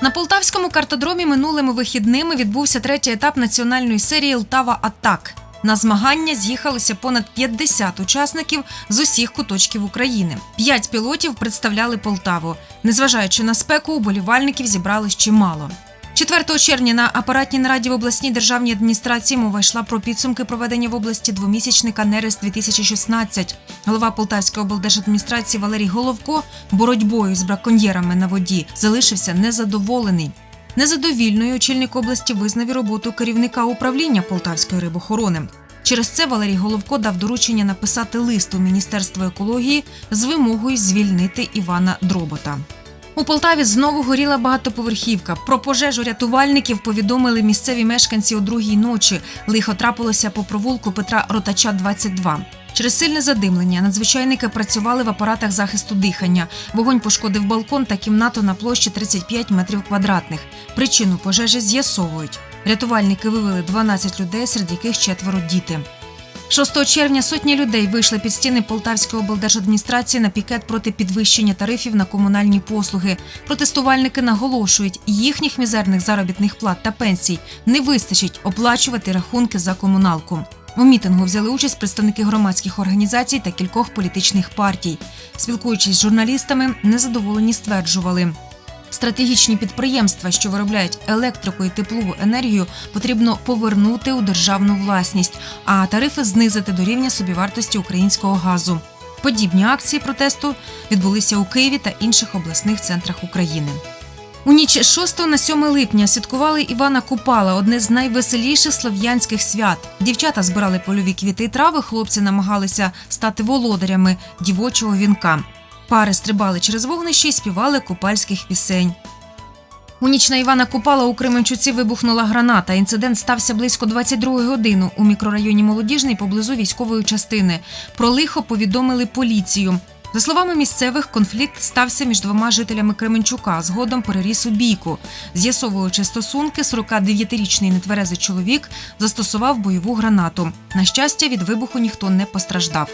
На полтавському картодромі минулими вихідними відбувся третій етап національної серії Лтава Атак. На змагання з'їхалися понад 50 учасників з усіх куточків України. П'ять пілотів представляли Полтаву. Незважаючи на спеку, уболівальників зібралось чимало. 4 червня на апаратній нараді в обласній державній адміністрації мова йшла про підсумки проведення в області двомісячника Нерест 2016 Голова Полтавської облдержадміністрації Валерій Головко боротьбою з браконьєрами на воді залишився незадоволений. Незадовільною очільник області визнав і роботу керівника управління Полтавської рибохорони. Через це Валерій Головко дав доручення написати лист у Міністерство екології з вимогою звільнити Івана Дробота. У Полтаві знову горіла багатоповерхівка. Про пожежу рятувальників повідомили місцеві мешканці о другій ночі. Лихо трапилося по провулку Петра Ротача, 22. Через сильне задимлення надзвичайники працювали в апаратах захисту дихання. Вогонь пошкодив балкон та кімнату на площі 35 метрів квадратних. Причину пожежі з'ясовують. Рятувальники вивели 12 людей, серед яких четверо діти. 6 червня сотні людей вийшли під стіни Полтавської облдержадміністрації на пікет проти підвищення тарифів на комунальні послуги. Протестувальники наголошують, їхніх мізерних заробітних плат та пенсій не вистачить оплачувати рахунки за комуналку. У мітингу взяли участь представники громадських організацій та кількох політичних партій. Спілкуючись з журналістами, незадоволені стверджували. Стратегічні підприємства, що виробляють електрику і теплову енергію, потрібно повернути у державну власність, а тарифи знизити до рівня собівартості українського газу. Подібні акції протесту відбулися у Києві та інших обласних центрах України. У ніч з 6 на 7 липня святкували Івана Купала, одне з найвеселіших слов'янських свят. Дівчата збирали польові квіти і трави, хлопці намагалися стати володарями дівочого вінка. Пари стрибали через вогнище і співали купальських пісень. У ніч на Івана Купала у Кременчуці вибухнула граната. Інцидент стався близько 22 години у мікрорайоні Молодіжний поблизу військової частини. Про лихо повідомили поліцію. За словами місцевих, конфлікт стався між двома жителями Кременчука. Згодом переріс у бійку. З'ясовуючи стосунки, 49-річний нетверезий чоловік застосував бойову гранату. На щастя, від вибуху ніхто не постраждав.